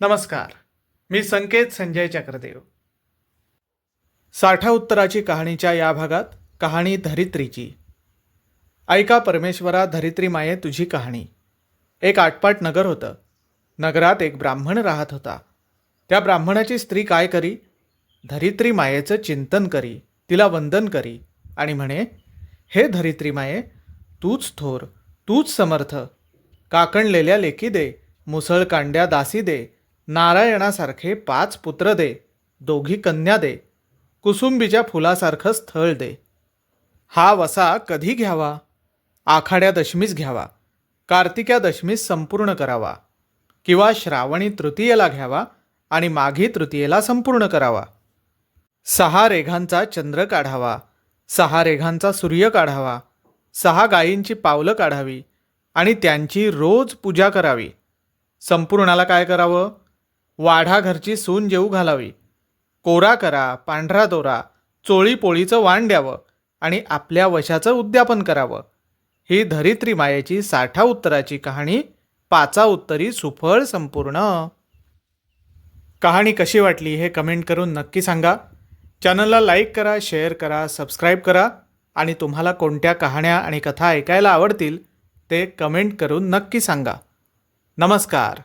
नमस्कार. मी संकेत संजय चक्रदेव. साठा उत्तराची कहाणीच्या या भागात कहाणी धरित्रीची. ऐका परमेश्वरा धरित्री माये तुझी कहाणी. एक आटपाट नगर होतं. नगरात एक ब्राह्मण राहत होता. त्या ब्राह्मणाची स्त्री काय करी? धरित्री मायेचं चिंतन करी तिला वंदन करी आणि म्हणे हे धरित्री माये तूच थोर तूच समर्थ. काकणलेल्या लेकी दे मुसळ कांड्या दासी दे नारायणासारखे पाच पुत्र दे दोघी कन्या दे कुसुंबीच्या फुलासारखं स्थळ दे. हा वसा कधी घ्यावा? आखाड्या दशमीस घ्यावा कार्तिक्या दशमीस संपूर्ण करावा किंवा श्रावणी तृतीयेला घ्यावा आणि माघी तृतीयेला संपूर्ण करावा. सहा रेघांचा चंद्र काढावा सहा रेघांचा सूर्य काढावा सहा गायींची पावलं काढावी आणि त्यांची रोज पूजा करावी. संपूर्णाला काय करावं? वाढा घरची सून जेऊ घालावी. कोरा करा पांढरा दोरा चोळी पोळीचं वाण द्यावं आणि आपल्या वशाचं उद्यापन करावं. ही धरित्री मायेची साठा उत्तराची कहाणी पाचा उत्तरी सुफळ संपूर्ण. कहाणी कशी वाटली हे कमेंट करून नक्की सांगा. चॅनलला लाईक करा शेअर करा सबस्क्राईब करा आणि तुम्हाला कोणत्या कहाण्या आणि कथा ऐकायला आवडतील ते कमेंट करून नक्की सांगा. नमस्कार.